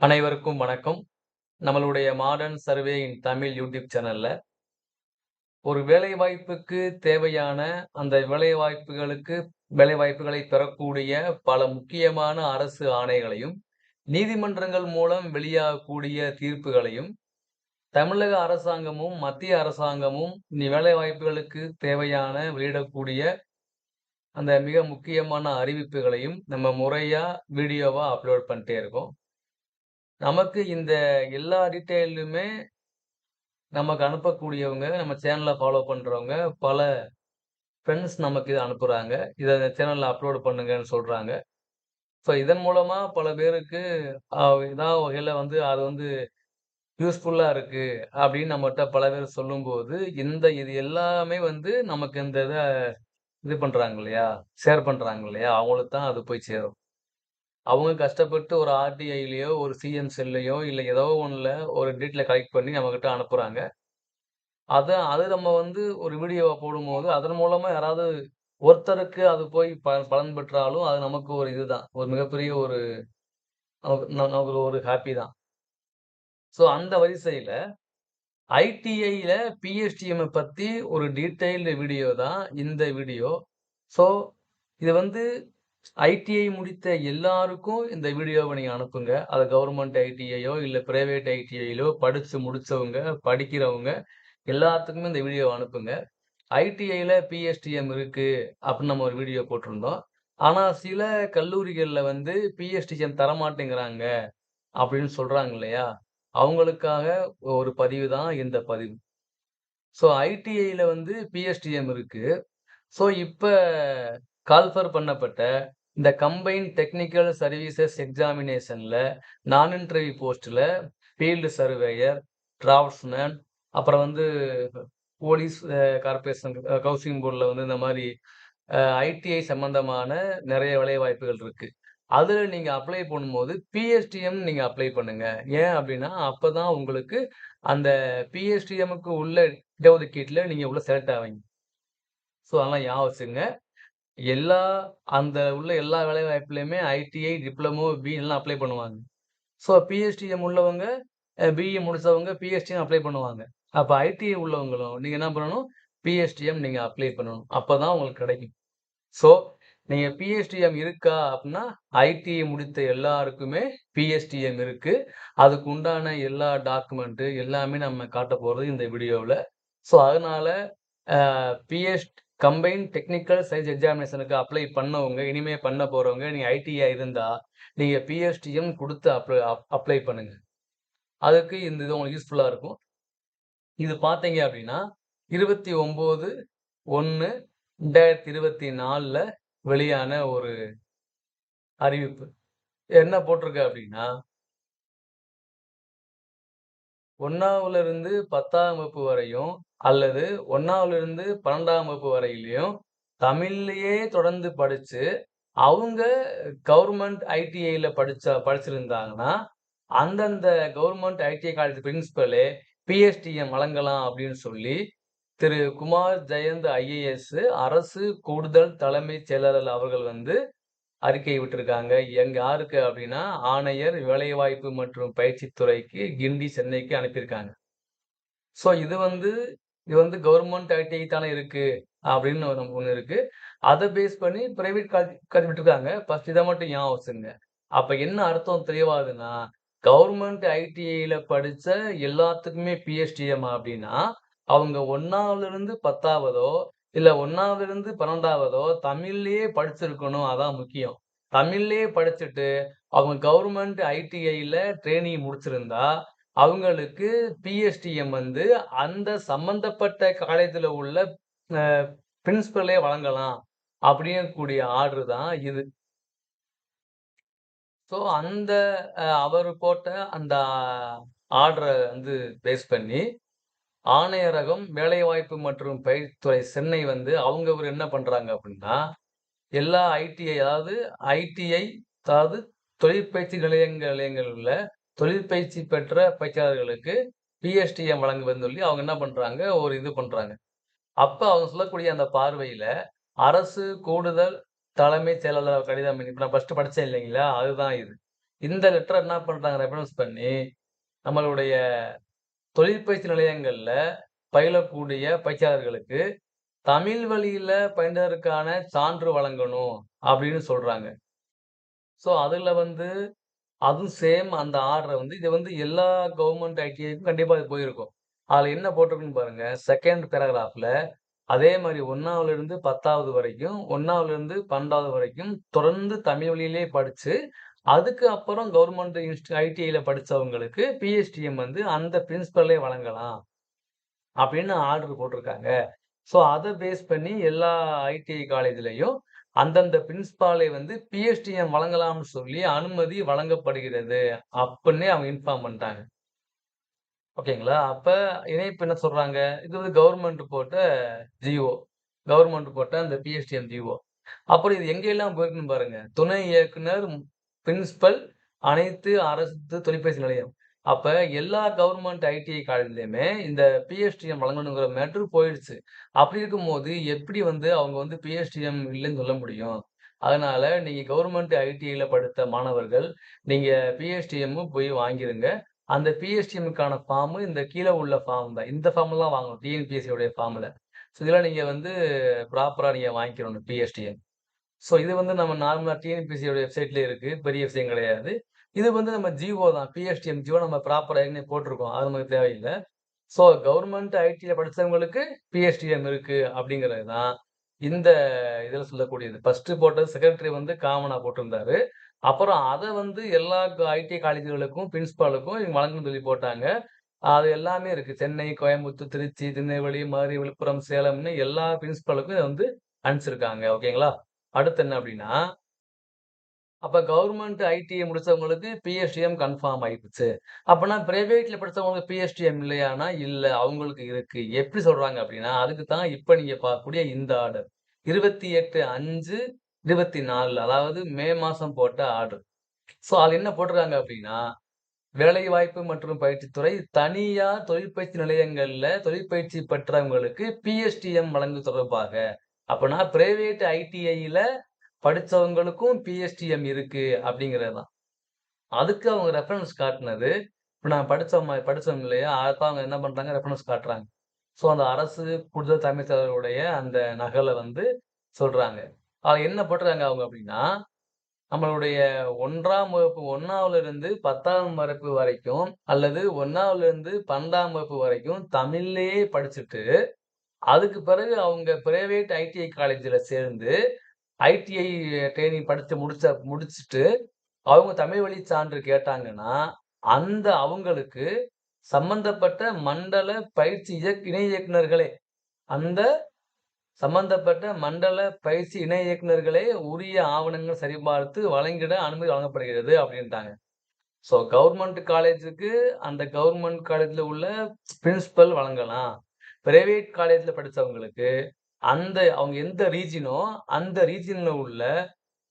அனைவருக்கும் வணக்கம். நம்மளுடைய modern survey in Tamil YouTube சேனல்ல ஒரு வேலைவாய்ப்புக்கு தேவையான அந்த வேலைவாய்ப்புகளுக்கு வேலைவாய்ப்புகளை பெறக்கூடிய பல முக்கியமான அரசு ஆணைகளையும், நீதிமன்றங்கள் மூலம் வெளியாகக்கூடிய தீர்ப்புகளையும், தமிழக அரசாங்கமும், மத்திய அரசாங்கமும் இனி வேலைவாய்ப்புகளுக்கு தேவையான வெளியிடக்கூடிய அந்த மிக முக்கியமான அறிவிப்புகளையும் நம்ம முறையா வீடியோவா அப்லோட் பண்ணிட்டே இருக்கோம். நமக்கு இந்த எல்லா டீட்டெயிலுமே நமக்கு அனுப்பக்கூடியவங்க, நம்ம சேனலில் ஃபாலோ பண்ணுறவங்க பல ஃப்ரெண்ட்ஸ் நமக்கு இதை அனுப்புகிறாங்க இதை சேனலில் அப்லோட் பண்ணுங்கன்னு சொல்கிறாங்க ஸோ இதன் மூலமாக பல பேருக்கு இதான் வகையில் வந்து அது வந்து யூஸ்ஃபுல்லாக இருக்குது அப்படின்னு நம்மகிட்ட பல பேர் சொல்லும்போது, இந்த இது எல்லாமே வந்து நமக்கு இந்த இதை இது பண்ணுறாங்க இல்லையா? ஷேர் பண்ணுறாங்க இல்லையா? அவங்களுக்கு தான் அது போய் சேரும். அவங்க கஷ்டப்பட்டு ஒரு ஆர்டிஐலையோ ஒரு சிஎம் செல்லையோ இல்லை ஏதோ ஒன்றில் ஒரு டீட்டில் கலெக்ட் பண்ணி நம்மக்கிட்ட அனுப்புகிறாங்க அதை அது நம்ம வந்து ஒரு வீடியோவை போடும்போது, அதன் மூலமாக யாராவது ஒருத்தருக்கு அது போய் ப பலன் பெற்றாலும், அது நமக்கு ஒரு இதுதான். ஒரு மிகப்பெரிய ஒரு நமக்கு நமக்கு ஒரு ஹாப்பி தான். ஸோ அந்த வரிசையில் ஐடிஐயில் பிஎஸ்டிஎம் பற்றி ஒரு டீட்டெயில்டு வீடியோ தான் இந்த வீடியோ. ஸோ இது வந்து ஐடிஐ முடித்த எல்லாருக்கும் இந்த வீடியோவை நீங்கள் அனுப்புங்க. அது கவர்மெண்ட் ஐடிஐயோ, இல்லை பிரைவேட் ஐடிஐலோ படித்து முடிச்சவங்க, படிக்கிறவங்க எல்லாத்துக்குமே இந்த வீடியோவை அனுப்புங்க. ஐடிஐயில் பிஎஸ்டிஎம் இருக்கு அப்படின்னு நம்ம ஒரு வீடியோ போட்டிருந்தோம். ஆனால் சில கல்லூரிகளில் வந்து பிஎஸ்டிஎம் தரமாட்டேங்கிறாங்க அப்படின்னு சொல்றாங்க இல்லையா? அவங்களுக்காக ஒரு பதிவு தான் இந்த பதிவு. ஸோ ஐடிஐயில் வந்து பிஎஸ்டிஎம் இருக்கு. ஸோ இப்போ கால்ஃபர் பண்ணப்பட்ட இந்த கம்பைன் டெக்னிக்கல் சர்வீசஸ் எக்ஸாமினேஷனில் நான் இன்டர்வியூ போஸ்ட்டில் ஃபீல்டு சர்வேயர், டிராஃப்ட்ஸ்மேன் அப்புறம் வந்து போலீஸ் கார்பரேஷன் கார்ப்பரேஷன் ஹவுசிங் போர்டில் வந்து இந்த மாதிரி ஐடிஐ சம்பந்தமான நிறைய வேலைவாய்ப்புகள் இருக்குது அதில் நீங்கள் அப்ளை பண்ணும்போது பிஎஸ்டிஎம் நீங்கள் அப்ளை பண்ணுங்கள் ஏன் அப்படின்னா, அப்போ தான் உங்களுக்கு அந்த பிஎஸ்டிஎம்க்கு உள்ள இடஒதுக்கீட்டில் நீங்கள் உள்ள செலக்ட் ஆவீங்க. ஸோ அதெல்லாம் ஞாபகம் வச்சுங்க எல்லா அந்த உள்ள எல்லா வேலைவாய்ப்புலயுமே ஐடிஐ, டிப்ளமோ, பி எல்லாம் அப்ளை பண்ணுவாங்க. ஸோ பிஎஸ்டிஎம் உள்ளவங்க பிஇ முடிச்சவங்க பிஹெச்டிஎம் அப்ளை பண்ணுவாங்க. அப்போ ஐடிஐ உள்ளவங்களும் நீங்கள் என்ன பண்ணணும்? பிஎஸ்டிஎம் நீங்கள் அப்ளை பண்ணணும். அப்பதான் உங்களுக்கு கிடைக்கும். ஸோ நீங்கள் பிஹெச்டிஎம் இருக்கா அப்படின்னா, ஐடிஐ முடித்த எல்லாருக்குமே பிஎஸ்டிஎம் இருக்குது அதுக்கு உண்டான எல்லா டாக்குமெண்ட்டு எல்லாமே நம்ம காட்ட போகிறது இந்த வீடியோவில் ஸோ அதனால் uh combine combined technical service எக்ஸாமினேஷனுக்கு அப்ளை பண்ணவங்க, இனிமேல் பண்ண போகிறவங்க நீங்கள் ஐடிஐ இருந்தால் நீங்கள் பிஎஸ்டிஎம் கொடுத்து அப்ளை அப் அப்ளை பண்ணுங்கள் அதுக்கு இந்த இது உங்களுக்கு யூஸ்ஃபுல்லாக இருக்கும். இது பார்த்தீங்க அப்படின்னா, 29/1/2024ல வெளியான ஒரு அறிவிப்பு. என்ன போட்டிருக்கு அப்படின்னா 1வதுலருந்து 10ஆம் வகுப்பு வரையும், அல்லது 1வதுலருந்து 12ஆம் வகுப்பு வரையிலையும் தமிழ்லயே தொடர்ந்து படிச்சு, அவங்க கவர்மெண்ட் ஐடிஐல படிச்சா படிச்சிருந்தாங்கன்னா, அந்தந்த கவர்மெண்ட் ஐடிஐ காலேஜ் பிரின்சிபலே பிஎஸ்டிஎம் வழங்கலாம் அப்படின்னு சொல்லி, திரு. குமார் ஜெயந்த் ஐஏஎஸ் அரசு கூடுதல் தலைமைச் செயலாளர் அவர்கள் வந்து அறிக்கை விட்டுருக்காங்க எங்க யாருக்கு அப்படின்னா, ஆணையர் வேலைவாய்ப்பு மற்றும் பயிற்சித்துறைக்கு கிண்டி, சென்னைக்கு அனுப்பியிருக்காங்க. ஸோ இது வந்து இது வந்து கவர்மெண்ட் ஐடிஐ தானே இருக்கு அப்படின்னு ஒரு ஒன்று இருக்கு. அதை பேஸ் பண்ணி பிரைவேட் காலேஜ் காலேஜ் விட்டுருக்காங்க. ஃபர்ஸ்ட் இதை மட்டும் ஏன் வச்சுங்க அப்ப என்ன அர்த்தம் தெளிவாகுதுன்னா, கவர்மெண்ட் ஐடிஐல படிச்ச எல்லாத்துக்குமே பிஎஸ்டிஎம் அப்படின்னா, அவங்க 1வதுலருந்து 10வதோ, இல்ல 1வதுலருந்து 12வதோ தமிழ்லயே படிச்சிருக்கணும். அதான் முக்கியம். தமிழ்லயே படிச்சுட்டு, அவங்க கவர்மெண்ட் ஐடிஐல ட்ரெய்னிங் முடிச்சிருந்தா, அவங்களுக்கு பிஎஸ்டிஎம் வந்து அந்த சம்பந்தப்பட்ட காலேஜ்ல உள்ள அ பிரின்சிபலே வழங்கலாம். அப்படிங்கக்கூடிய ஆர்டர் தான் இது. ஸோ அந்த அ அவரு போட்ட அந்த ஆர்டர வந்து பேஸ் பண்ணி, ஆணையரகம் வேலைவாய்ப்பு மற்றும் பயிர்த்துறை சென்னை வந்து அவங்க ஒரு என்ன பண்ணுறாங்க அப்படின்னா, எல்லா ஐடிஐ அதாவது ஐடிஐ அதாவது தொழிற்பயிற்சி நிலையங்கள் நிலையங்களில் உள்ள தொழிற்பயிற்சி பெற்ற பயிற்சியாளர்களுக்கு பிஎஸ்டிஎம் வழங்குவதுன்னு சொல்லி அவங்க என்ன பண்ணுறாங்க ஒரு இது பண்ணுறாங்க அப்போ அவங்க சொல்லக்கூடிய அந்த பார்வையில் அரசு கூடுதல் தலைமை செயலாளர் கடிதம் இப்போ நான் ஃபஸ்ட்டு படிச்சேன் இல்லைங்களா? அதுதான் இது. இந்த லெட்டர் என்ன பண்ணுறாங்க ரெஃபரன்ஸ் பண்ணி, நம்மளுடைய தொழிற்பயிற்சி நிலையங்கள்ல பயிலக்கூடிய பயிற்சியாளர்களுக்கு தமிழ் வழியில பயின்றதற்கான சான்று வழங்கணும் அப்படின்னு சொல்றாங்க. ஸோ அதுல வந்து அதுவும் சேம் அந்த ஆர்டரை வந்து இது வந்து எல்லா கவர்மெண்ட் ஐடிஐக்கும் கண்டிப்பா இது போயிருக்கும். அதுல என்ன போட்டிருக்குன்னு பாருங்க. 2ண்ட் பேராகிராஃப்ல அதே மாதிரி ஒன்றாவதுலேருந்து பத்தாவது வரைக்கும், 1வதுலருந்து 12வது வரைக்கும் தொடர்ந்து தமிழ் வழியிலேயே படிச்சு, அதுக்கு அப்புறம் கவர்ன்மெண்ட் இன்ஸ்டி ஐடிஐயில் படிச்சவங்களுக்கு பிஎஸ்டிஎம் வந்து அந்த பிரின்சிபல்லே வழங்கலாம். அப்படின்னு ஆர்டர் போட்டிருக்காங்க. ஸோ அத பேஸ் பண்ணி எல்லா ஐடிஐ காலேஜ்லேயும் அந்தந்த பிரின்சிபாலை வந்து பிஎஸ்டிஎம் வழங்கலாம்னு சொல்லி அனுமதி வழங்கப்படுகிறது. அப்படின்னு அவங்க இன்ஃபார்ம் பண்ணிட்டாங்க. ஓகேங்களா? அப்ப இணைப்பு என்ன சொல்றாங்க? இது வந்து கவர்மெண்ட் போட்ட ஜிஓ. கவர்மெண்ட் போட்ட அந்த பிஎஸ்டிஎம் ஜிஓ. அப்புறம் இது எங்கெல்லாம் போயிருக்குன்னு பாருங்க. துணை இயக்குனர், பிரின்சிபல், அனைத்து அரசு தொலைபேசி நிலையம். அப்போ எல்லா கவர்மெண்ட் ஐடிஐ காலேஜ்லேயுமே இந்த பிஎஸ்டிஎம் வழங்கணுங்கிற மேட்ரு போயிடுச்சு. அப்படி இருக்கும்போது எப்படி வந்து அவங்க வந்து பிஎஸ்டிஎம் இல்லைன்னு சொல்ல முடியும்? அதனால நீங்க கவர்மெண்ட் ஐடிஐல படித்த மாணவர்கள், நீங்க பிஎஸ்டிஎம்மும் போய் வாங்கிருங்க. அந்த பிஎஸ்டிஎம்முக்கான ஃபார்ம் இந்த கீழே உள்ள ஃபார்ம் தான். இந்த ஃபார்ம் வாங்கணும். டிஎன்பிஎஸ்சியோடைய ஃபார்மில் ஃபார்ம்ல. ஸோ இதெல்லாம் நீங்க வந்து ப்ராப்பரா நீங்க வாங்கிக்கணும் பிஎஸ்டிஎம். ஸோ இது வந்து நம்ம நார்மலாக டிஎன்பிசியோட வெப்சைட்லேயே வெப்சைட்லயே இருக்கு. பெரிய விஷயம் கிடையாது. இது வந்து நம்ம ஜிஓ தான். பிஎஸ்டிஎம் ஜிஓ நம்ம ப்ராப்பராக ஏற்கனவே போட்டிருக்கோம். அது நமக்கு தேவையில்ல. ஸோ கவர்மெண்ட் ஐடியில் படிச்சவங்களுக்கு பிஎஸ்டிஎம் இருக்கு அப்படிங்கிறது தான் இந்த இதில் சொல்லக்கூடியது. ஃபஸ்ட்டு போட்டது செக்ரட்டரி வந்து காமனா போட்டிருந்தாரு. அப்புறம் அதை வந்து எல்லா ஐடி காலேஜ்களுக்கும், பிரின்சிபாலுக்கும் இவங்க வழங்கணும்னு சொல்லி போட்டாங்க. அது எல்லாமே இருக்கு. சென்னை, கோயம்புத்தூர், திருச்சி, திருநெல்வேலி, மதுரை, விழுப்புரம், சேலம்னு எல்லா பிரின்சிபாலுக்கும் இதை வந்து அனுப்பிச்சிருக்காங்க. ஓகேங்களா? அடுத்து என்ன அப்படின்னா அப்ப கவர்மெண்ட் ஐடிஐ முடிச்சவங்களுக்கு பிஎஸ்டிஎம் கன்ஃபார்ம் ஆயிடுச்சு. அப்பன்னா பிரைவேட்ல படிச்சவங்களுக்கு பிஎஸ்டிஎம் இல்லையான்னா, இல்லை அவங்களுக்கு இருக்கு. எப்படி சொல்றாங்க அப்படின்னா, அதுக்கு தான் இப்ப நீங்க பார்க்கக்கூடிய இந்த ஆர்டர். 28/5/24 அதாவது மே மாசம் போட்ட ஆர்டர். ஸோ அதில் என்ன போட்டிருக்காங்க அப்படின்னா, வேலைவாய்ப்பு மற்றும் பயிற்சித்துறை தனியார் தொழிற்பயிற்சி நிலையங்களில் தொழிற்பயிற்சி பெற்றவங்களுக்கு பிஎஸ்டிஎம் வழங்கு தொடர்பாக. அப்பன்னா பிரைவேட் ஐடிஐயில் படித்தவங்களுக்கும் பிஎஸ்டிஎம் இருக்குது அப்படிங்கிறது தான். அதுக்கு அவங்க ரெஃபரன்ஸ் காட்டினது இப்போ நான் படிச்சோம் படிச்சோம் இல்லையா? அதுக்கு அவங்க என்ன பண்ணுறாங்க ரெஃபரன்ஸ் காட்டுறாங்க. ஸோ அந்த அரசு கூடுதல் தமிழ்த்தவர்களுடைய அந்த நகலை வந்து சொல்கிறாங்க அவங்க என்ன பண்ணுறாங்க அவங்க அப்படின்னா, நம்மளுடைய ஒன்றாம் வகுப்பு 1வதுலருந்து 10ஆம் வகுப்பு வரைக்கும் அல்லது 1வதுலருந்து 12ஆம் வகுப்பு வரைக்கும் தமிழ்லேயே படிச்சுட்டு, அதுக்கு பிறகு அவங்க பிரைவேட் ஐடிஐ காலேஜில் சேர்ந்து, ஐடிஐ ட்ரைனிங் படித்து முடிச்ச முடிச்சுட்டு, அவங்க தமிழ் வழி சான்று கேட்டாங்கன்னா, அந்த அவங்களுக்கு சம்பந்தப்பட்ட மண்டல பயிற்சி இயக் இணை இயக்குனர்களே, அந்த சம்பந்தப்பட்ட மண்டல பயிற்சி இணை இயக்குனர்களே உரிய ஆவணங்கள் சரிபார்த்து வழங்கிட அனுமதி வழங்கப்படுகிறது அப்படின்ட்டாங்க. ஸோ கவர்மெண்ட் காலேஜுக்கு அந்த கவர்மெண்ட் காலேஜில் உள்ள பிரின்சிபல் வழங்கலாம். பிரைவேட் காலேஜில் படித்தவங்களுக்கு அந்த அவங்க எந்த ரீஜினோ அந்த ரீஜனில் உள்ள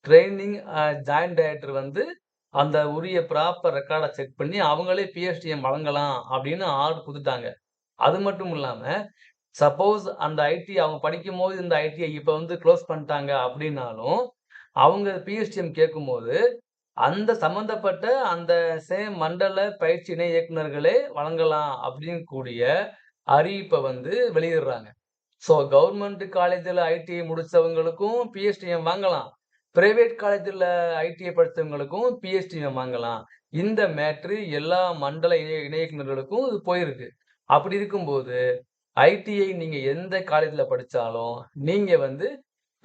ட்ரைனிங் அ ஜாயிண்ட் டைரக்டர் வந்து அந்த உரிய ப்ராப்பர் ரெக்கார்டை செக் பண்ணி அவங்களே பிஎஸ்டிஎம் வழங்கலாம் அப்படின்னு ஆர்டர் கொடுத்துட்டாங்க. அது மட்டும் இல்லாமல் சப்போஸ் அந்த ஐடி அவங்க படிக்கும்போது இந்த ஐடியை இப்போ வந்து க்ளோஸ் பண்ணிட்டாங்க அப்படின்னாலும், அவங்க பிஎஸ்டிஎம் கேட்கும்போது, அந்த சம்மந்தப்பட்ட அந்த சேம் மண்டல பயிற்சி இணை இயக்குனர்களே வழங்கலாம் அப்படின்னு கூடிய அறிவிப்பை வந்து வெளியிடுறாங்க. ஸோ கவர்மெண்ட் காலேஜில் ஐடிஐ முடித்தவங்களுக்கும் பிஎஸ்டிஎம் வாங்கலாம். பிரைவேட் காலேஜில் ஐடிஐ படித்தவங்களுக்கும் பிஎஸ்டிஎம் வாங்கலாம். இந்த மேட்ரு எல்லா மண்டல இணை இணையர்களுக்கும் இது போயிருக்கு. அப்படி இருக்கும்போது, ஐடிஐ நீங்கள் எந்த காலேஜில் படித்தாலும் நீங்கள் வந்து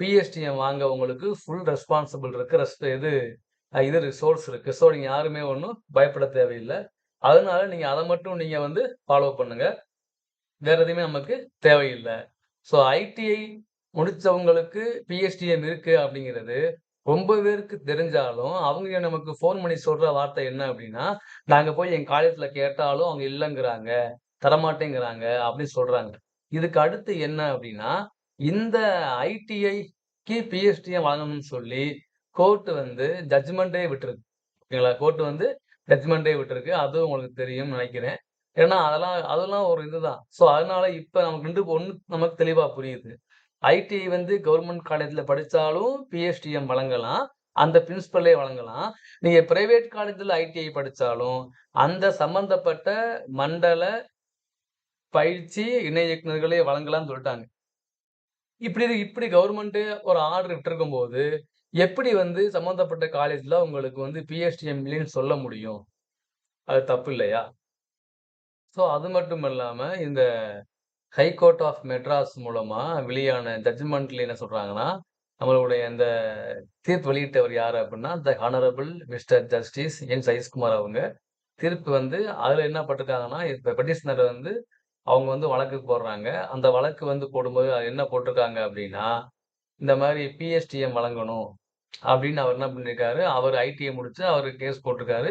பிஎஸ்டிஎம் வாங்க உங்களுக்கு ஃபுல் ரெஸ்பான்சிபிள் இருக்குது ரெஸ்ட் இது இது ரிசோர்ஸ் இருக்குது ஸோ நீங்கள் யாருமே ஒன்றும் பயப்பட தேவையில்லை அதனால நீங்கள் அதை மட்டும் நீங்கள் வந்து ஃபாலோ பண்ணுங்கள் வேற எதுவுமே நமக்கு தேவையில்லை ஸோ ஐடிஐ முடித்தவங்களுக்கு பிஎஸ்டிஎம் இருக்குது அப்படிங்கிறது ரொம்ப பேருக்கு தெரிஞ்சாலும், அவங்க நமக்கு ஃபோன் பண்ணி சொல்கிற வார்த்தை என்ன அப்படின்னா, நாங்கள் போய் எங்கள் காலேஜில் கேட்டாலும் அவங்க இல்லைங்கிறாங்க தரமாட்டேங்கிறாங்க அப்படின்னு சொல்கிறாங்க இதுக்கு அடுத்து என்ன அப்படின்னா, இந்த ஐடிஐக்கு பிஎஸ்டிஎம் வழங்கணும்னு சொல்லி கோர்ட்டு வந்து ஜட்ஜ்மெண்ட்டே விட்டுருக்கு. ஓகேங்களா? கோர்ட்டு வந்து ஜட்ஜ்மெண்ட்டே விட்டுருக்கு. அதுவும் உங்களுக்கு தெரியும்னு நினைக்கிறேன். ஏன்னா அதெல்லாம் அதெல்லாம் ஒரு இதுதான். ஸோ அதனால இப்போ நமக்கு ரெண்டு ஒன்று நமக்கு தெளிவாக புரியுது. ஐடிஐ வந்து கவர்மெண்ட் காலேஜில் படித்தாலும் பிஎஸ்டிஎம் வழங்கலாம். அந்த பிரின்சிபலே வழங்கலாம். நீங்கள் பிரைவேட் காலேஜில் ஐடிஐ படித்தாலும் அந்த சம்பந்தப்பட்ட மண்டல பயிற்சி இணை இயக்குனர்களே வழங்கலாம்னு சொல்லிட்டாங்க இப்படி இப்படி கவர்மெண்ட்டு ஒரு ஆர்டர் விட்டிருக்கும்போது, எப்படி வந்து சம்மந்தப்பட்ட காலேஜில் உங்களுக்கு வந்து பிஎஸ்டிஎம் இல்லைன்னு சொல்ல முடியும்? அது தப்பு இல்லையா? ஸோ அது மட்டும் இல்லாமல் இந்த ஹை கோர்ட் ஆஃப் மெட்ராஸ் மூலமாக வெளியான ஜட்ஜ்மெண்ட்ல என்ன சொல்கிறாங்கன்னா நம்மளுடைய இந்த தீர்ப்பு வெளியிட்டவர் யார் அப்படின்னா, the honourable mister justice N. சைஸ்குமார் அவங்க. தீர்ப்பு வந்து அதில் என்ன பட்டிருக்காங்கன்னா இப்போ பெட்டிஷனர் வந்து அவங்க வந்து வழக்கு போடுறாங்க. அந்த வழக்கு வந்து போடும்போது அது என்ன போட்டிருக்காங்க அப்படின்னா, இந்த மாதிரி பிஎஸ்டிஎம் வழங்கணும் அப்படின்னு அவர் என்ன பண்ணியிருக்காரு, அவர் ஐடிஐ முடிச்சு அவர் கேஸ் போட்டிருக்காரு.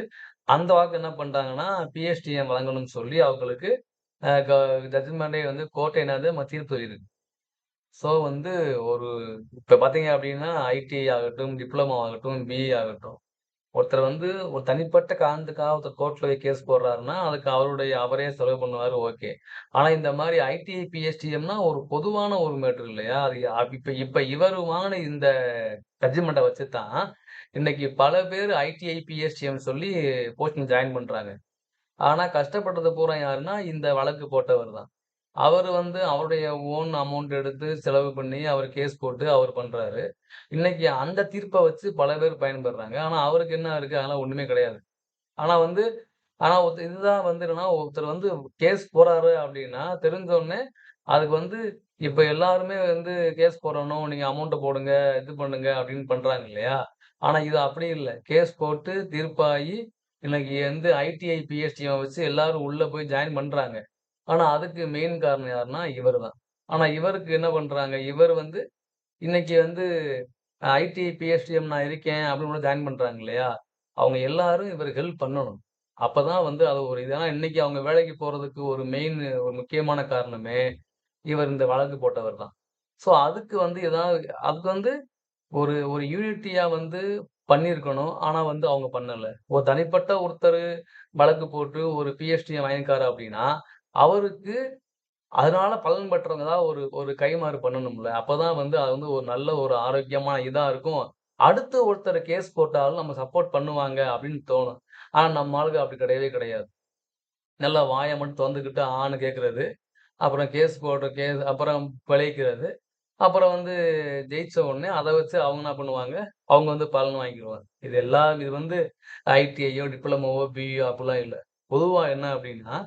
அந்த வாக்கு என்ன பண்றாங்கன்னா, பிஎஸ்டிஎம் வழங்கணும்னு சொல்லி அவங்களுக்கு ஜட்ஜ்மெண்டே வந்து கோர்ட்டே என்னது தீர்ப்பு சொல்லியிருக்கு. ஸோ வந்து ஒரு இப்போ பார்த்தீங்க அப்படின்னா, ஐடிஐ ஆகட்டும், டிப்ளமோ ஆகட்டும், பிஇ ஆகட்டும், ஒருத்தர் வந்து ஒரு தனிப்பட்ட காரணத்துக்காக ஒருத்தர் கோர்ட்டில் போய் கேஸ் போடுறாருன்னா, அதுக்கு அவருடைய அவரே செலவு பண்ணுவாரு ஓகே. ஆனால் இந்த மாதிரி ஐடிஐ, பிஎஸ்டிஎம்னா ஒரு பொதுவான ஒரு மேட்ரு இல்லையா? அது இப்போ இப்போ இவர் வாங்கின இந்த ஜட்ஜ்மெண்ட்டை வச்சு தான், இன்னைக்கு பல பேர் ஐடிஐ, பிஎஸ்டிஎம் சொல்லி போஸ்டிங் ஜாயின் பண்ணுறாங்க ஆனால் கஷ்டப்பட்டது பூரா யாருன்னா, இந்த வழக்கு போட்டவர் தான். அவர் வந்து அவருடைய ஓன் அமௌண்ட் எடுத்து செலவு பண்ணி, அவர் கேஸ் போட்டு அவர் பண்ணுறாரு இன்னைக்கு அந்த தீர்ப்பை வச்சு பல பேர் பயன்பெறுறாங்க. ஆனால் அவருக்கு என்ன இருக்குது அதெல்லாம் ஒன்றுமே கிடையாது. ஆனால் வந்து ஆனால் ஒருத்தர் இதுதான் வந்து என்னன்னா, ஒருத்தர் வந்து கேஸ் போடுறாரு அப்படின்னா, தெரிஞ்சோடனே அதுக்கு வந்து இப்போ எல்லாருமே வந்து கேஸ் போடணும், நீங்கள் அமௌண்ட்டை போடுங்க, இது பண்ணுங்க அப்படின்னு பண்றாங்க இல்லையா? ஆனால் இது அப்படி இல்லை கேஸ் போட்டு தீர்ப்பாகி, இன்னைக்கு வந்து ஐடிஐ, பிஎஸ்டியை வச்சு எல்லாரும் உள்ளே போய் ஜாயின் பண்ணுறாங்க ஆனால் அதுக்கு மெயின் காரணம் யாருன்னா, இவர் தான். ஆனால் இவருக்கு என்ன பண்ணுறாங்க இவர் வந்து இன்னைக்கு வந்து ஐடிஐ, பிஎஸ்டிஎம் நான் இருக்கேன் அப்படின்னு கூட ஜாயின் பண்ணுறாங்க இல்லையா? அவங்க எல்லாரும் இவர் ஹெல்ப் பண்ணணும். அப்பதான் வந்து அது ஒரு இதெல்லாம் இன்னைக்கு அவங்க வேலைக்கு போகிறதுக்கு ஒரு மெயின் ஒரு முக்கியமான காரணமே, இவர் இந்த வழக்கு போட்டவர் தான். ஸோ அதுக்கு வந்து ஏதாவது அதுக்கு வந்து ஒரு ஒரு யூனிட்டியா வந்து பண்ணியிருக்கணும். ஆனா வந்து அவங்க பண்ணல. ஒரு தனிப்பட்ட ஒருத்தரு வழக்கு போட்டு ஒரு பிஎஸ்டிஎம் வாங்கியிருக்காரு அப்படின்னா, அவருக்கு அதனால பலன் பெற்றவங்க தான் ஒரு ஒரு கைமாறு பண்ணணும்ல. அப்பதான் வந்து அது வந்து ஒரு நல்ல ஒரு ஆரோக்கியமான இதா இருக்கும். அடுத்து ஒருத்தர் கேஸ் போட்டாலும் நம்ம சப்போர்ட் பண்ணுவாங்க அப்படின்னு தோணும். ஆனா நம்ம ஆளுங்க அப்படி கிடையவே கிடையாது. நல்லா வாய மட்டும் தொறந்துக்கிட்டு ஆன்னு கேட்கறது அப்புறம் கேஸ் போடுற கேஸ் அப்புறம் பிழைக்கிறது. அப்புறம் வந்து ஜெயிச்ச உடனே அதை வச்சு அவங்க என்ன பண்ணுவாங்க, அவங்க வந்து பலன் வாங்கிடுவாங்க இது எல்லாம் இது வந்து ஐடிஐயோ, டிப்ளமோவோ, பிஇஓ அப்படிலாம் இல்லை. பொதுவாக என்ன அப்படின்னா,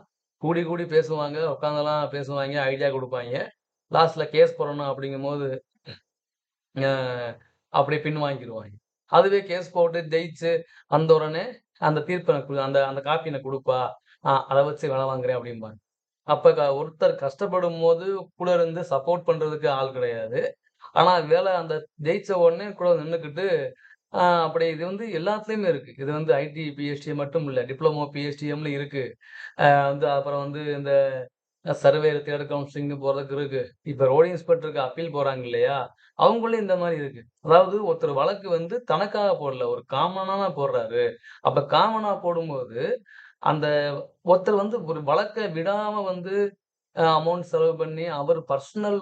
கூடி கூடி பேசுவாங்க, உட்காந்தெல்லாம் பேசுவாங்க ஐடியா கொடுப்பாங்க. லாஸ்ட்ல கேஸ் போடணும் அப்படிங்கும்போது, போது அப்படியே பின்வாங்கிருவாய்ங்க. அதுவே கேஸ் போட்டு ஜெயிச்சு வந்த உடனே, அந்த தீர்ப்பை எனக்கு அந்த அந்த காப்பி எனக்கு குடுப்பா, அதை வச்சு வேலை வாங்குறேன் அப்படிம்பாங்க. அப்ப க ஒருத்தர் கஷ்டப்படும்போது கூட இருந்து சப்போர்ட் பண்றதுக்கு ஆள் கிடையாது. ஆனா வேலை அந்த ஜெயிச்ச உடனே கூட நின்றுக்கிட்டு அப்படி இது வந்து எல்லாத்துலயுமே இருக்கு. இது வந்து ஐடி, பிஎஸ்டி மட்டும் இல்ல. டிப்ளமோ, பிஹெச்டிஎம்ல இருக்கு. வந்து அப்புறம் வந்து இந்த சர்வே தேர்ட் கவுன்சிலிங் போறதுக்கு இருக்கு. இப்ப ரோடு இன்ஸ்பெக்டருக்கு அப்பீல் போறாங்க இல்லையா? அவங்களே இந்த மாதிரி இருக்கு. அதாவது ஒருத்தர் வழக்கு வந்து தனக்காக போடல. ஒரு காமனா போடுறாரு. அப்ப காமனா போடும்போது, அந்த ஒருத்தர் வந்து ஒரு வழக்கை விடாம வந்து அமௌண்ட் செலவு பண்ணி, அவர் பர்சனல்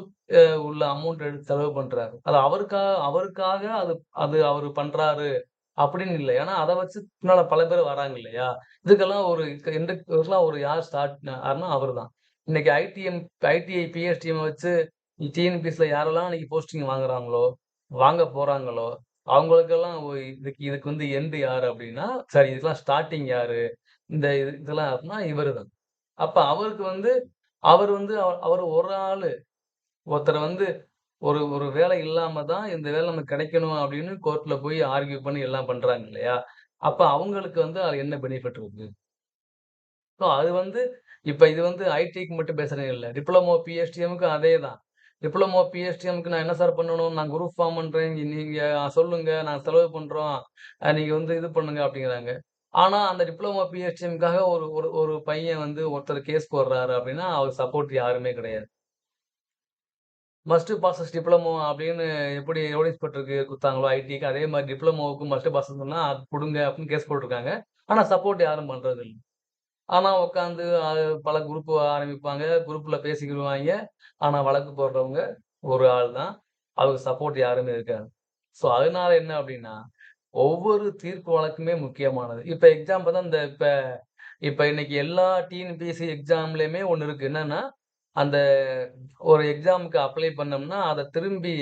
உள்ள அமௌண்ட் எடுத்து செலவு பண்றாரு. அது அவருக்காக அவருக்காக அது அது அவர் பண்றாரு அப்படின்னு இல்ல. ஏன்னா அத வச்சு பின்னால பல பேர் வராங்க இல்லையா? இதுக்கெல்லாம் ஒரு இந்த இதுக்கெல்லாம் ஒரு யார் ஸ்டார்ட் யாருன்னா அவர் தான். இன்னைக்கு ஐடிஎம் ஐடிஐ, பிஎஸ்டிஎம் வச்சு டிஎன்பிஎஸ்ல யாரெல்லாம் இன்னைக்கு போஸ்டிங் வாங்குறாங்களோ, வாங்க போறாங்களோ, அவங்களுக்கெல்லாம் இதுக்கு இதுக்கு வந்து எண்டு யாரு அப்படின்னா, சரி இதுக்கெல்லாம் ஸ்டார்டிங் யாரு? இந்த இது இதெல்லாம் யாருன்னா இவர் தான். அப்ப அவருக்கு வந்து அவர் வந்து அவ ஒரு ஆளு. ஒருத்தர் வந்து ஒரு ஒரு வேலை இல்லாம தான் இந்த வேலை நமக்கு கிடைக்கணும் அப்படின்னு கோர்ட்ல போய் ஆர்கியூ பண்ணி எல்லாம் பண்றாங்க இல்லையா? அப்ப அவங்களுக்கு வந்து அதுல என்ன பெனிஃபிட் இருக்கு? ஸோ அது வந்து இப்ப இது வந்து ஐடிக்கு மட்டும் பேசுறேன் இல்ல. டிப்ளமோ, பிஎஸ்டிஎம்க்கும் அதே தான். டிப்ளமோ, பிஎஸ்டிஎம்க்கு நான் என்ன சார் பண்ணணும்? நான் குரூப் ஃபார்ம் பண்றேன். நீங்க சொல்லுங்க. நான் செலவு பண்றோம். நீங்கள் நீங்க வந்து இது பண்ணுங்க அப்படிங்கிறாங்க. ஆனா அந்த டிப்ளமோ, பிஹெச்எம்காக ஒரு ஒரு ஒரு பையன் வந்து ஒருத்தர் கேஸ் போடுறாரு அப்படின்னா, அவருக்கு சப்போர்ட் யாருமே கிடையாது. மஸ்ட் பாசஸ் டிப்ளமோ அப்படின்னு எப்படி ரோடு இன்ஸ்பெக்டருக்கு கொடுத்தாங்களோ ஐடிக்கு, அதே மாதிரி டிப்ளமோவுக்கும் மஸ்ட் பாஸ்ன்னு சொன்னா, அது கொடுங்க அப்படின்னு கேஸ் போட்டிருக்காங்க ஆனா சப்போர்ட் யாரும் பண்றதில்ல. ஆனா உட்காந்து அது பல குரூப் ஆரம்பிப்பாங்க. குரூப்ல பேசிக்கிடுவாங்க ஆனா வழக்கு போடுறவங்க ஒரு ஆள் தான். அவருக்கு சப்போர்ட் யாருமே இருக்காது. ஸோ அதனால என்ன அப்படின்னா, ஒவ்வொரு தீர்ப்பு வழக்குமே முக்கியமானது. இப்ப எக்ஸாம்பிள் தான் இந்த இப்ப இப்ப இன்னைக்கு எல்லா டிஎன்பிஎஸ்சி எக்ஸாம்லயுமே ஒன்று இருக்கு. என்னன்னா, அந்த ஒரு எக்ஸாமுக்கு அப்ளை பண்ணோம்னா, அதை திரும்பி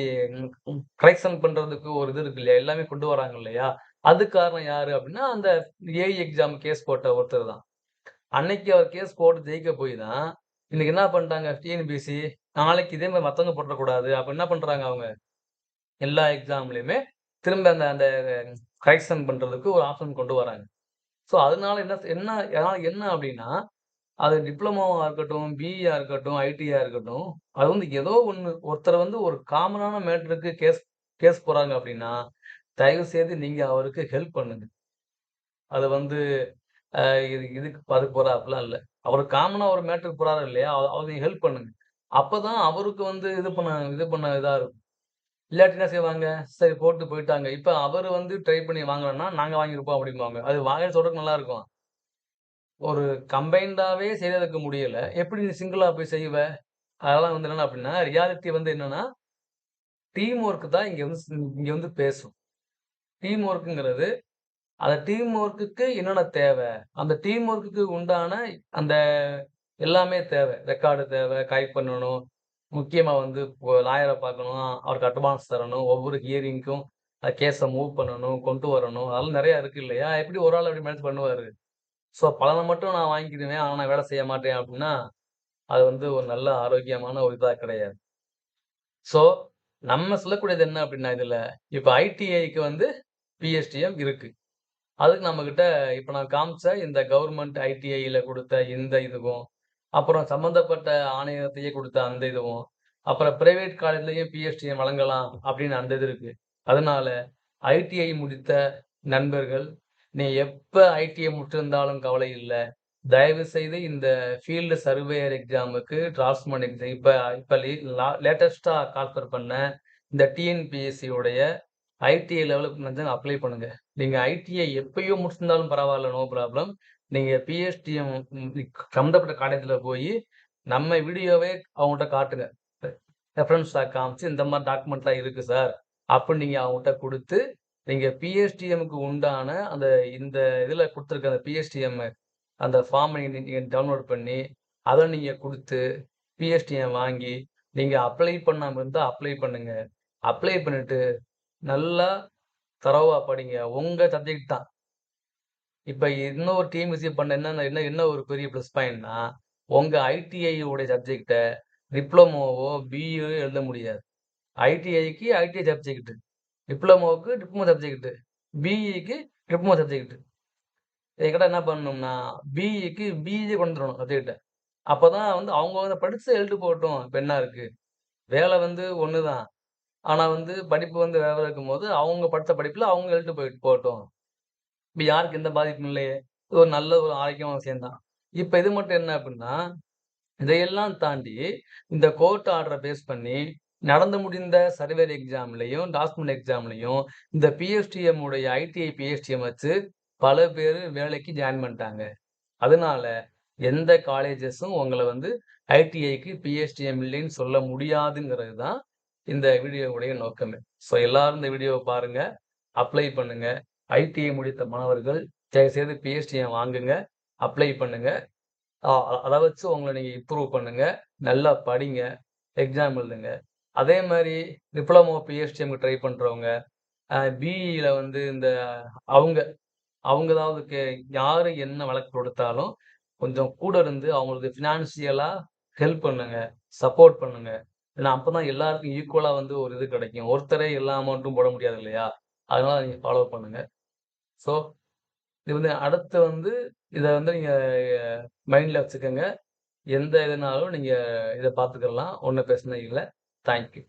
கரெக்ஷன் பண்றதுக்கு ஒரு இது இருக்கு இல்லையா? எல்லாமே கொண்டு வராங்க இல்லையா? அது காரணம் யாரு அப்படின்னா அந்த ஏஐ எக்ஸாம் கேஸ் போட்ட ஒருத்தர் தான். அன்னைக்கு அவர் கேஸ் போட்டு ஜெயிக்க போய் தான், இன்னைக்கு என்ன பண்ணிட்டாங்க டிஎன்பிஎஸ்சி, நாளைக்கு இதே மாதிரி மற்றவங்க போட்டுறக்கூடாது. அப்ப என்ன பண்றாங்க அவங்க? எல்லா எக்ஸாம்லயுமே திரும்ப அந்த அந்த கரெக்ஷன் பண்ணுறதுக்கு ஒரு ஆப்ஷன் கொண்டு வராங்க. ஸோ அதனால என்ன என்ன அதனால் என்ன அப்படின்னா அது டிப்ளமோவாக இருக்கட்டும், பிஇயாக இருக்கட்டும், ஐடியாக இருக்கட்டும், அது வந்து ஏதோ ஒன்று ஒருத்தர் வந்து ஒரு காமனான மேட்டருக்கு கேஸ் கேஸ் போகிறாங்க அப்படின்னா தயவு செய்து நீங்கள் அவருக்கு ஹெல்ப் பண்ணுங்க. அது வந்து இது இதுக்கு அதுக்கு போகிறாப்புலாம் இல்லை அவர் காமனாக ஒரு மேட்டருக்கு போகிறாரு இல்லையா? அவர் அவருக்கு ஹெல்ப் பண்ணுங்க. அப்பதான் அவருக்கு வந்து இது பண்ண இது பண்ண இதாக இருக்கும். இல்லாட்டி என்ன செய்வாங்க? சரி போட்டு போயிட்டாங்க. இப்ப அவர் வந்து ட்ரை பண்ணி வாங்கலன்னா, நாங்க வாங்கியிருப்போம் அப்படிம்பாங்க அது வாங்க சொல்றதுக்கு நல்லா இருக்கும். ஒரு கம்பைன்டாவே செய்யறதுக்கு முடியல. எப்படி நீ சிங்கிளா போய் செய்வ? அதெல்லாம் வந்து என்னன்னா அப்படின்னா ரியாலிட்டி வந்து என்னன்னா, டீம் ஒர்க் தான் இங்கே வந்து இங்கே வந்து பேசும். டீம் ஒர்க்குங்கிறது அந்த டீம் ஒர்க்குக்கு என்னென்ன தேவை அந்த டீம் ஒர்க்குக்கு உண்டான அந்த எல்லாமே தேவை ரெக்கார்டு தேவை டைப் பண்ணணும். முக்கியமாக வந்து லாயரை பார்க்கணும். அவருக்கு அட்வான்ஸ் தரணும். ஒவ்வொரு ஹியரிங்க்கும் கேஸை மூவ் பண்ணணும், கொண்டு வரணும். அதெல்லாம் நிறையா இருக்குது இல்லையா? எப்படி ஒரு ஆள் அப்படி மேனேஜ் பண்ணுவார் ஸோ பலனை மட்டும் நான் வாங்கிக்கிடுவேன். ஆனால் நான் வேலை செய்ய மாட்டேன் அப்படின்னா அது வந்து ஒரு நல்ல ஆரோக்கியமான ஒரு இதாக கிடையாது. ஸோ நம்ம சொல்லக்கூடியது என்ன அப்படின்னா இதில் இப்போ ஐடிஐக்கு வந்து பிஎஸ்டிஎம் இருக்குது அதுக்கு நம்மக்கிட்ட இப்போ நான் காமிச்ச இந்த கவர்மெண்ட் ஐடிஐயில் கொடுத்த இந்த இதுக்கும் அப்புறம் சம்பந்தப்பட்ட ஆணையத்தையே கொடுத்த அந்த இதுவும், அப்புறம் பிரைவேட் காலேஜ்லயும் பிஎஸ்டிஎம் வழங்கலாம் அப்படின்னு அந்த இது இருக்கு. அதனால ஐடிஐ முடித்த நண்பர்கள், நீ எப்ப ஐடிஐ முடிச்சிருந்தாலும் கவலை இல்லை தயவு செய்து இந்த ஃபீல்டு சர்வேயர் எக்ஸாமுக்கு டிராஃப்ட்ஸ்மேன் எக்ஸாம் இப்ப இப்ப லீ லா லேட்டஸ்ட்டா கால்ஃபர் பண்ண இந்த டிஎன்பிஎஸ்சியோடைய ஐடிஐ லெவலுக்கு வந்து அப்ளை பண்ணுங்க. நீங்க ஐடிஐ எப்பயோ முடிச்சிருந்தாலும் பரவாயில்ல நோ ப்ராப்ளம். நீங்க பிஎஸ்டிஎம் சம்மந்தப்பட்ட காலேஜில் போய் நம்ம வீடியோவே அவங்கள்ட்ட காட்டுங்க. ரெஃபரன்ஸாக காமிச்சு, இந்த மாதிரி டாக்குமெண்ட்லாம் இருக்குது சார். அப்படின்னு நீங்கள் அவங்கள்ட்ட கொடுத்து நீங்கள் பிஎஸ்டிஎம்க்கு உண்டான அந்த இந்த இதில் கொடுத்துருக்க அந்த பிஎஸ்டிஎம் அந்த ஃபார்ம் நீங்கள் டவுன்லோட் பண்ணி, அதை நீங்கள் கொடுத்து பிஎஸ்டிஎம் வாங்கி, நீங்கள் அப்ளை பண்ணாமல் இருந்தால் அப்ளை பண்ணுங்கள் அப்ளை பண்ணிட்டு, நல்லா தரவாக படிங்க. உங்கள் சப்ஜெக்ட் தான். இப்போ இன்னொரு டிஎன்பிஎஸ்சி பண்ண என்ன என்ன என்ன ஒரு பெரிய ப்ளஸ் பாயிண்ட்னா, உங்கள் ஐடிஐயோடைய சப்ஜெக்டை டிப்ளமோவோ, பிஇயோ எழுத முடியாது. ஐடிஐக்கு ஐடிஐ சப்ஜெக்ட். டிப்ளமோவுக்கு டிப்ளமோ சப்ஜெக்ட். பிஇக்கு டிப்ளமோ சப்ஜெக்ட். இதுக்கிட்ட என்ன பண்ணணும்னா, பிஇக்கு பிஇ கொண்டு வந்துரணும் அப்போ தான் வந்து அவங்க வந்து படித்து எழுதிட்டு போகட்டும். இப்போ என்ன இருக்குது வேலை வந்து ஒன்று தான். ஆனால் வந்து படிப்பு வந்து வேலை இருக்கும்போது, அவங்க படித்த படிப்பில் அவங்க எழுதிட்டு போயிட்டு போகட்டும். இப்போ யாருக்கு எந்த பாதிப்பும் இல்லையே! இது ஒரு நல்ல ஒரு ஆரோக்கியமான சேர்ந்தான் இப்போ இது மட்டும் என்ன அப்படின்னா இதையெல்லாம் தாண்டி இந்த கோர்ட் ஆர்டரை பேஸ் பண்ணி, நடந்து முடிந்த சர்வேர் எக்ஸாம்லையும் டாக்குமென்ட் எக்ஸாம்லையும் இந்த பிஎஸ்டிஎம் உடைய ஐடிஐ பிஎஸ்டிஎம் வச்சு பல பேர் வேலைக்கு ஜாயின் பண்ணிட்டாங்க. அதனால எந்த காலேஜஸும் உங்களை வந்து ஐடிஐக்கு பிஎஸ்டிஎம் இல்லைன்னு சொல்ல முடியாதுங்கிறது தான் இந்த வீடியோவுடைய நோக்கமே. ஸோ எல்லாரும் இந்த வீடியோவை பாருங்க. அப்ளை பண்ணுங்க. ஐடிஐ முடித்த மாணவர்கள் தயவுசெய்து பிஎஸ்டிஎம் வாங்குங்க. அப்ளை பண்ணுங்க. அதை வச்சு உங்களை நீங்கள் இம்ப்ரூவ் பண்ணுங்க. நல்லா படிங்க. எக்ஸாம் எழுதுங்க. அதே மாதிரி டிப்ளமோ பிஎஸ்டிஎம்க்கு ட்ரை பண்ணுறவங்க பிஇயில் வந்து இந்த அவங்க அவங்க ஏதாவது யார் என்ன வழக்கு கொடுத்தாலும் கொஞ்சம் கூட இருந்து அவங்களுக்கு ஃபினான்சியலாக ஹெல்ப் பண்ணுங்க. சப்போர்ட் பண்ணுங்க. ஏன்னா அப்போ தான் எல்லாருக்கும் ஈக்குவலாக வந்து ஒரு இது கிடைக்கும். ஒருத்தரே எல்லா அமௌண்ட்டும் போட முடியாது இல்லையா? அதனால நீங்கள் ஃபாலோ பண்ணுங்க. ஸோ இது வந்து அடுத்து வந்து இத வந்து நீங்க மைண்ட்ல வச்சுக்கோங்க எந்த இதுனாலும் நீங்க இதை பார்த்துக்கலாம். ஒன்றும் பிரச்சனை இல்லை தேங்க் யூ.